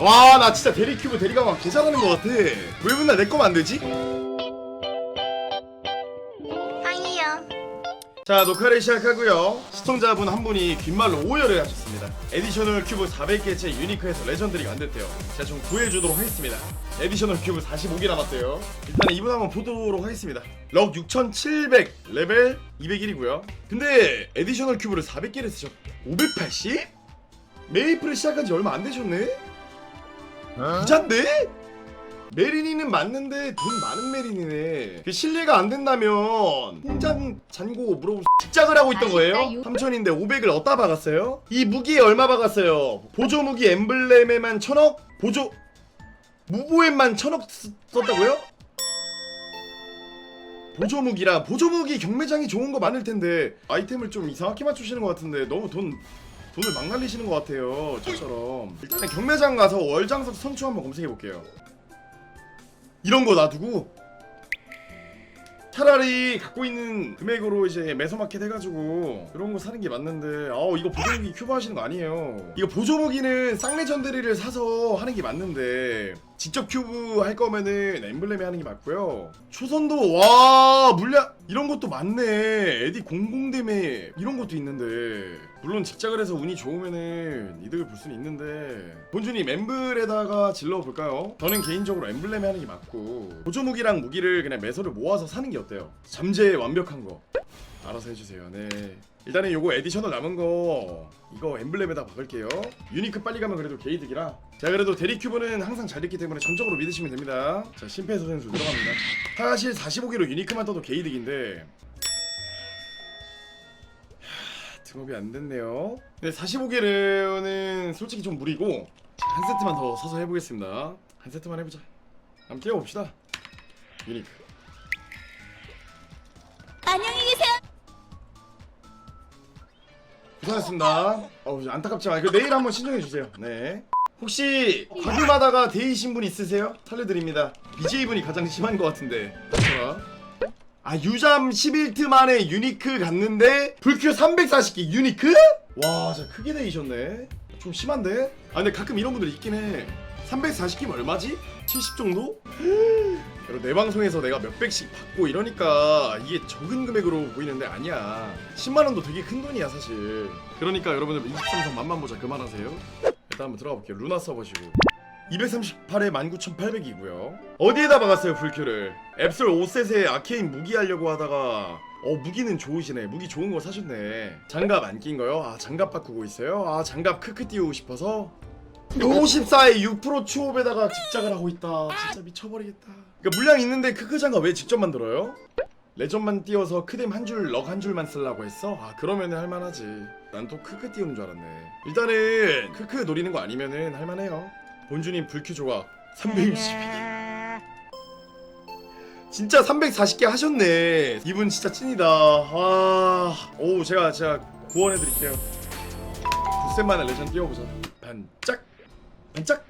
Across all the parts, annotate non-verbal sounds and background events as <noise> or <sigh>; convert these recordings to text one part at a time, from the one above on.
와 나 진짜 대리 큐브 대리가 막 개잘하는 것 같아 왜 맨날 내 거만 안 되지? 아니요. 자 녹화를 시작하고요 시청자분 한 분이 귓말로 오열을 하셨습니다 에디셔널 큐브 400개째 유니크에서 레전드리가 안 됐대요 제가 좀 구해주도록 하겠습니다 에디셔널 큐브 45개 남았대요 일단 이분 한번 보도록 하겠습니다 럭 6700 레벨 201이고요 근데 에디셔널 큐브를 400개를 쓰셨 580? 메이플을 시작한 지 얼마 안 되셨네? 부잔데? 메린이는 맞는데 돈 많은 메린이네. 그 실례가 안 된다면 통장 잔고 물어볼 수- 직장을 하고 있던 거예요? 아쉽다, 유- 3천인데 500을 어디다 박았어요? 이 무기에 얼마 박았어요? 보조 무기 엠블렘에만 천억? 보조 무보엠만 천억 쓰- 썼다고요? 보조 무기라 보조 무기 경매장이 좋은 거 많을 텐데 아이템을 좀 이상하게 맞추시는 것 같은데 너무 돈 돈을 막 날리시는 것 같아요 저처럼. 일단 경매장 가서 월장석 선추 한번 검색해 볼게요. 이런 거 놔두고 차라리 갖고 있는 금액으로 이제 매서마켓 해가지고 그런 거 사는 게 맞는데 아우 이거 보조무기 큐브 하시는 거 아니에요. 이거 보조무기는 쌍레전드리를 사서 하는 게 맞는데 직접 큐브 할 거면은 엠블렘에 하는 게 맞고요 초선도 와 물량 이런 것도 많네 에디 공공대매 이런 것도 있는데 물론 직작을 해서 운이 좋으면은 이득을 볼 수는 있는데 본주님 엠블에다가 질러 볼까요? 저는 개인적으로 엠블렘에 하는 게 맞고 보조 무기랑 무기를 그냥 매서를 모아서 사는 게 어때요? 잠재 완벽한 거 알아서 해주세요. 네. 일단은 요거 에디셔널 남은 거 이거 엠블렘에다 박을게요. 유니크 빨리 가면 그래도 게이득이라. 자 그래도 대리 큐브는 항상 잘 됐기 때문에 전적으로 믿으시면 됩니다. 자 심폐소 선수 들어갑니다. 사실 45기로 유니크만 떠도 게이득인데 등업이 안 됐네요. 네, 45개는 솔직히 좀 무리고 자, 한 세트만 더 서서 해보겠습니다. 한 세트만 해보자. 한번 뛰어봅시다. 유니크. 고생하셨습니다. 어우 안타깝지만 그 내일 한번 신청해 주세요. 네. 혹시 과금하다가 데이신 분 있으세요? 살려드립니다. BJ 분이 가장 심한 것 같은데. 좋아. 아 유잠 11트 만에 유니크 갔는데 불큐 340개 유니크? 와 진짜 크게 데이셨네. 좀 심한데? 아 근데 가끔 이런 분들 있긴 해. 340개면 얼마지? 70 정도? 여러분 내 방송에서 내가 몇백씩 받고 이러니까 이게 적은 금액으로 보이는데 아니야. 10만원도 되게 큰 돈이야 사실. 그러니까 여러분들 23성 만만 보자. 그만하세요. 일단 한번 들어가 볼게요. 루나 써보시고. 238에 19,800이고요. 어디에다 박았어요 불큐를? 앱솔 5셋에 아케인 무기 하려고 하다가. 어 무기는 좋으시네. 무기 좋은 거 사셨네. 장갑 안 낀 거요? 아 장갑 바꾸고 있어요? 아 장갑 크크 띄우고 싶어서 54에 6% 추업에다가 집착을 하고 있다. 진짜 미쳐버리겠다. 그러니까 물량 있는데 크크 장갑 왜 직접 만들어요? 레전만 띄워서 크뎀 한 줄, 럭 한 줄만 쓰려고 했어? 아 그러면은 할만하지. 난 또 크크 띄우는 줄 알았네. 일단은 크크 노리는 거 아니면은 할만해요. 본주님 불큐 조각 362개. 진짜 340개 하셨네. 이분 진짜 찐이다. 아, 오 제가 제가 구원해 드릴게요. 두세 만에 레전 띄워보자. 반짝. 반짝?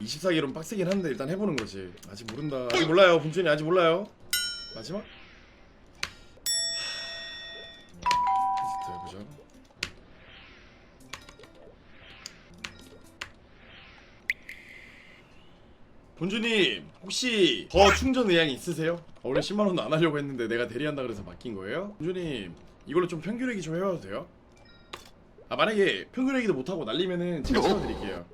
24개로는 빡세긴 한데 일단 해보는 거지. 아직 모른다. 아직 몰라요 분준이. 아직 몰라요. 마지막? 본주님 혹시 더 충전 의향이 있으세요? 원래 10만원도 안 하려고 했는데 내가 대리한다 그래서 맡긴 거예요? 본주님 이걸로 좀 평균회기 좀 해봐도 돼요? 아 만약에 평균회기도 못하고 날리면은 제가 채워드릴게요.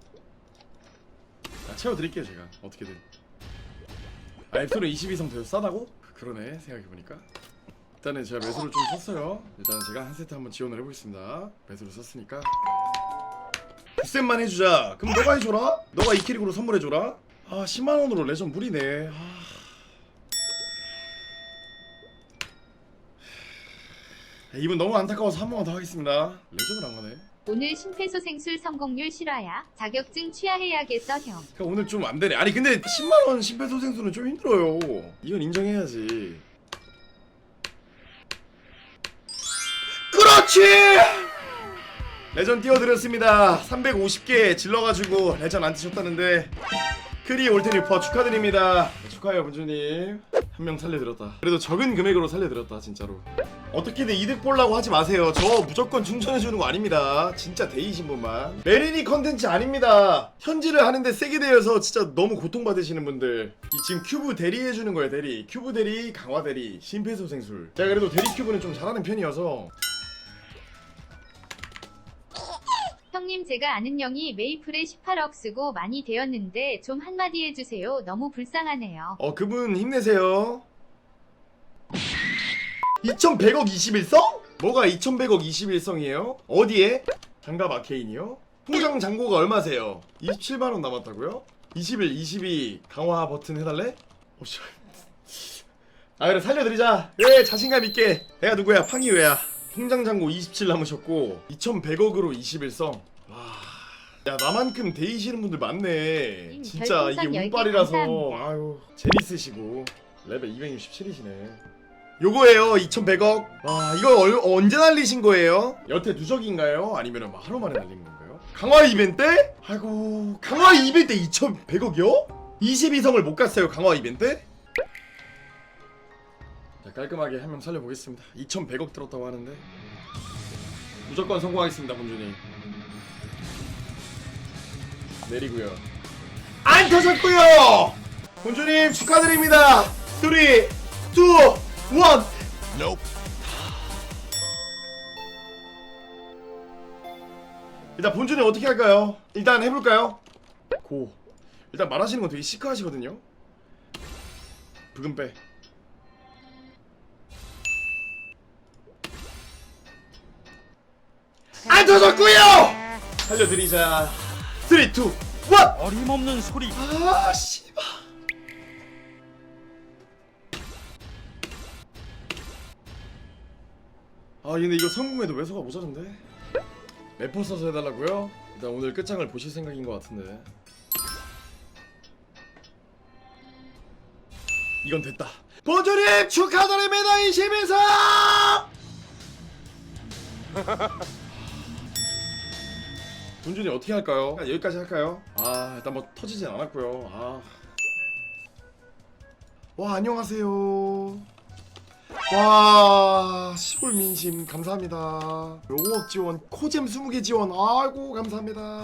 아 채워드릴게요 제가. 어떻게든. 아 앱솔은 22성 되어 싸다고? 그러네 생각해보니까. 일단은 제가 매수를 좀 썼어요. 일단 제가 한 세트 한번 지원을 해보겠습니다. 매수를 썼으니까. 9셋만 해주자. 그럼 너가 해줘라? 너가 이 캐릭으로 선물해줘라? 아 10만원으로 레전 무리네. 아... 이분 너무 안타까워서 한 번만 더 하겠습니다 레전을 안 가네 오늘 심폐소생술 성공률 실화야. 자격증 취하해야겠어 형. 그러니까 오늘 좀 안 되네. 아니 근데 10만 원 심폐소생술은 좀 힘들어요. 이건 인정해야지. 그렇지. 레전 띄워드렸습니다. 350개 질러가지고 레전 안 드셨다는데 크리 올테리퍼 축하드립니다. 축하해요 본주님. 한 명 살려드렸다. 그래도 적은 금액으로 살려드렸다 진짜로. 어떻게든 이득 보려고 하지 마세요. 저 무조건 충전해주는 거 아닙니다. 진짜 데이신 분만. 메리니 컨텐츠 아닙니다. 현질을 하는데 세게 되어서 진짜 너무 고통받으시는 분들. 이 지금 큐브 대리해주는 거예요 대리. 큐브 대리 강화 대리 심폐소생술. 제가 그래도 대리 큐브는 좀 잘하는 편이어서 형님 제가 아는 형이 메이플에 18억 쓰고 많이 되었는데 좀 한마디 해주세요. 너무 불쌍하네요. 어 그분 힘내세요 2100억 21성? 뭐가 2100억 21성이에요? 어디에? 장갑 아케인이요? 통장 잔고가 얼마세요? 27만원 남았다고요? 21, 22 강화 버튼 해달래? 어, 씨. <laughs> 아 그래 살려드리자 예 자신감 있게 내가 누구야 팡이웨야 통장 잔고 27 남으셨고 2100억으로 21성 와 야 나만큼 데이시는 분들 많네 님, 진짜 이게 별풍선 10개 운빨이라서 감사합니다. 아유 재밌으시고 레벨 267이시네 요거예요 2100억 와 이거 얼, 언제 날리신 거예요? 여태 누적인가요? 아니면 뭐 하루 만에 날린 건가요? 강화 이벤트? 아이고 강화 이벤트 2100억이요? 22성을 못 갔어요 강화 이벤트? 자, 깔끔하게 한 명 살려보겠습니다 2100억 들었다고 하는데 무조건 성공하겠습니다 본준이 내리고요. 안 터졌고요! 본주님 축하드립니다. 3 2 1 일단 본주님 어떻게 할까요? 일단 해볼까요? 고. 일단 말하시는 건 되게 시크하시거든요? 부금 빼. 안 터졌고요! 살려드리자 3 2 1 어림없는 소리. 아 씨발. 아 근데 이거 성공해도 외소가 모자른데? 매포 써서 해달라고요? 일단 오늘 끝장을 보실 생각인 것 같은데. 이건 됐다. 본주님 축하드립니다 22상 <laughs> 본준이 어떻게 할까요? 여기까지 할까요? 아 일단 뭐 터지진 않았고요. 아. 와 안녕하세요. 와 시골 민심 감사합니다. 5억 지원 코잼 20개 지원 아이고 감사합니다.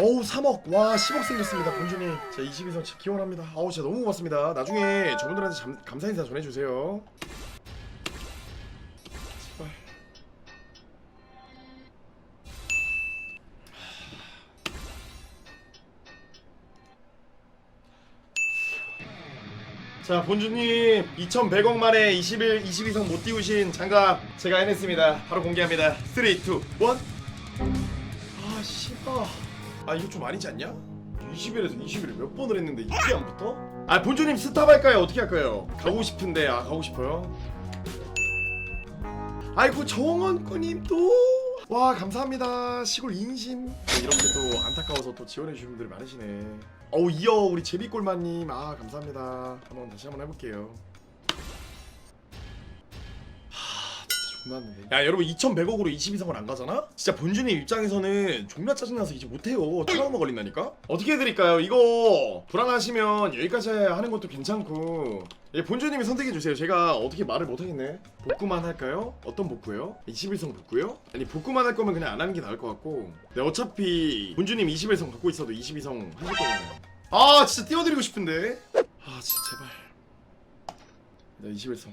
어우 3억. 와 10억 생겼습니다 본준이. 자 22선 진짜 기원합니다. 아우 진짜 너무 고맙습니다. 나중에 저분들한테 잠, 감사 인사 전해주세요 자 본주님 2100억 만에 21, 22성 못 띄우신 장갑 제가 해냈습니다 바로 공개합니다 3, 2, 1 아 씨발 아 이거 좀 아니지 않냐? 20일에서 20일을 몇 번을 했는데 이게 안 붙어? 아 본주님 스탑 할까요? 어떻게 할까요? 가고 싶은데 아 가고 싶어요? 아이고 정원꾸님 또 와 감사합니다 시골 인심 네, 이렇게 또 안타까워서 또 지원해 주신 분들이 많으시네 어우 이어 우리 제비골마님. 아 감사합니다. 한번 다시 한번 해볼게요 안되네 야 여러분 2100억으로 22성을 안 가잖아? 진짜 본주님 입장에서는 존나 짜증나서 이제 못해요 트라우마 걸린다니까? 어떻게 해드릴까요? 이거 불안하시면 여기까지 하는 것도 괜찮고 예, 본주님이 선택해주세요 제가 어떻게 말을 못하겠네 복구만 할까요? 어떤 복구요? 21성 복구요? 아니 복구만 할 거면 그냥 안 하는 게 나을 것 같고 근데 어차피 본주님 21성 갖고 있어도 22성 하실 거잖아요 아 진짜 띄워드리고 싶은데 아 진짜 제발 나 21성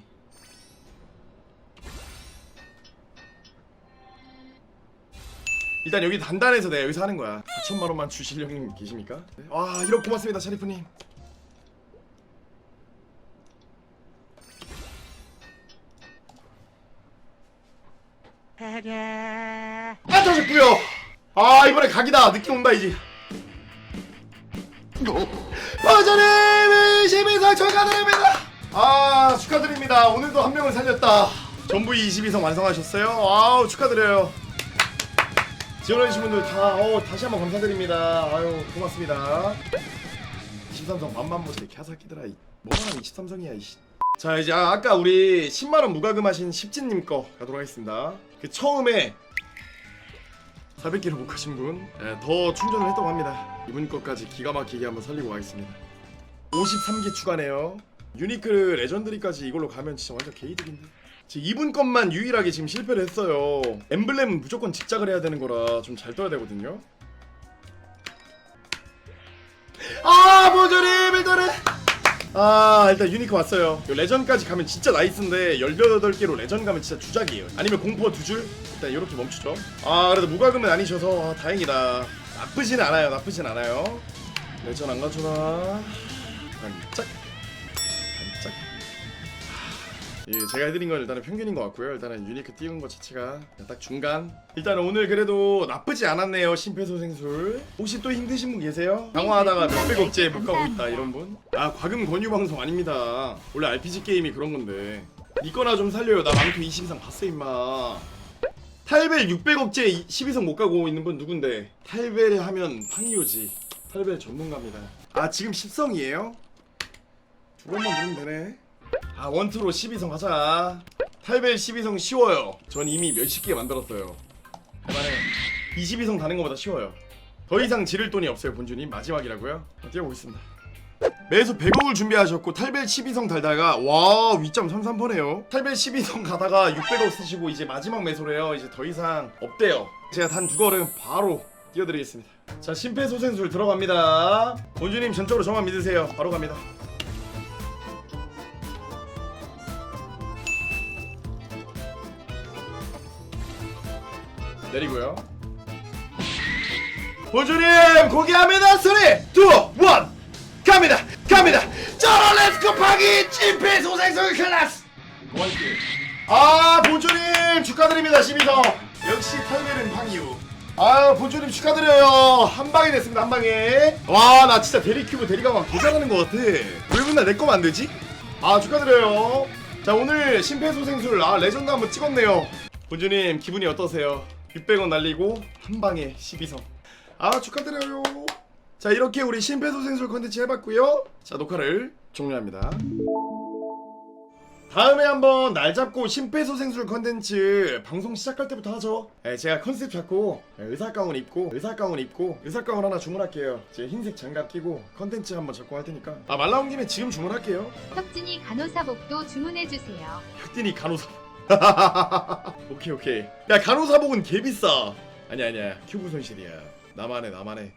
일단 여기 단단해서 내가 여기서 하는 거야. 4천만 원만 주실 형님 계십니까? 와 이렇게 고맙습니다 샤리프님. 안 터졌고요 아 이번에 각이다. 느낌 온다 이제. 버전님 22성 축하드립니다. 아 축하드립니다. 오늘도 한 명을 살렸다. 전부 22성 완성하셨어요? 아우 축하드려요 지원해주신 분들 다 어, 다시 한번 감사드립니다 아유 고맙습니다 23성 만만보세 캬사키들아 이 뭐하는 23성이야 이씨 자 이제 아, 아까 우리 10만원 무과금하신 십진님 거 가도록 하겠습니다 그 처음에 400개를 못 가신 분, 예, 더 충전을 했다고 합니다. 이분 것까지 기가 막히게 한번 살리고 가겠습니다. 53개 추가네요. 유니크 레전드리까지 이걸로 가면 진짜 완전 개이득인데. 이분 것만 유일하게 지금 실패를 했어요. 엠블렘은 무조건 직작을 해야 되는 거라 좀 잘 떠야 되거든요. 아, 모조리 일단은. 아 일단 유니크 왔어요. 요 레전까지 가면 진짜 나이스인데 18개로 레전 가면 진짜 주작이에요. 아니면 공포 두줄? 일단 이렇게 멈추죠. 아 그래도 무과금은 아니셔서 아, 다행이다. 나쁘진 않아요 나쁘진 않아요. 레전 안 가져나 반짝 예, 제가 해드린 건 일단은 평균인 것 같고요. 일단은 유니크 띄운 것 자체가 딱 중간. 일단은 오늘 그래도 나쁘지 않았네요. 심폐소생술. 혹시 또 힘드신 분 계세요? 강화하다가 몇백 억째 못 가고 있다 이런 분? 아 과금 권유 방송 아닙니다. 원래 RPG 게임이 그런 건데. 니거나 좀 살려요. 나 망토 20 이상 봤어 임마. 탈벨 600억째 12성 못 가고 있는 분 누군데? 탈벨 하면 팡이오지. 탈벨 전문가입니다. 아 지금 10성이에요? 두 번만 누르면 되네. 아 원투로 12성 하자. 탈벨 12성 쉬워요. 전 이미 몇십 개 만들었어요. 해봐요 22성 다는 것보다 쉬워요. 더 이상 지를 돈이 없어요 본주님 마지막이라고요? 자, 뛰어보겠습니다. 매수 100억을 준비하셨고 탈벨 12성 달다가 와 위점 33%네요. 탈벨 12성 가다가 600억 쓰시고 이제 마지막 매수래요. 이제 더 이상 없대요. 제가 단 두 걸음 바로 띄워드리겠습니다. 자 심폐소생술 들어갑니다. 본주님 전적으로 저만 믿으세요. 바로 갑니다 내리고요. 보주님 고개합니다. 3, 2, 1 갑니다. 갑니다. 저런 렛츠고 파기 찐패 소생술 클래스. 아 보주님 축하드립니다 12성 역시 탈벨은 팡이유 아 보주님 축하드려요 한 방에 됐습니다 한 방에 와 나 진짜 대리큐브 대리가방 개잘하는 것 같아 왜 맨날 내 거만 안 되지? 아 축하드려요 자 오늘 심폐소생술 아 레전드 한번 찍었네요 보주님 기분이 어떠세요? 600원 날리고 한 방에 12성 아 축하드려요 자 이렇게 우리 심폐소생술 컨텐츠 해봤고요 자 녹화를 종료합니다 다음에 한번 날 잡고 심폐소생술 컨텐츠 방송 시작할 때부터 하죠. 예, 제가 컨셉 잡고 예, 의사 가운 입고 의사 가운 입고 의사 가운 하나 주문할게요. 제 흰색 장갑 끼고 컨텐츠 한번 잡고 할 테니까 아 말 나온 김에 지금 주문할게요. 혁진이 간호사복도 주문해주세요. 혁진이 간호사. <laughs> 오케이 오케이. 야 간호사복은 개 비싸. 아니야 아니야 큐브 손실이야. 나만해 나만해.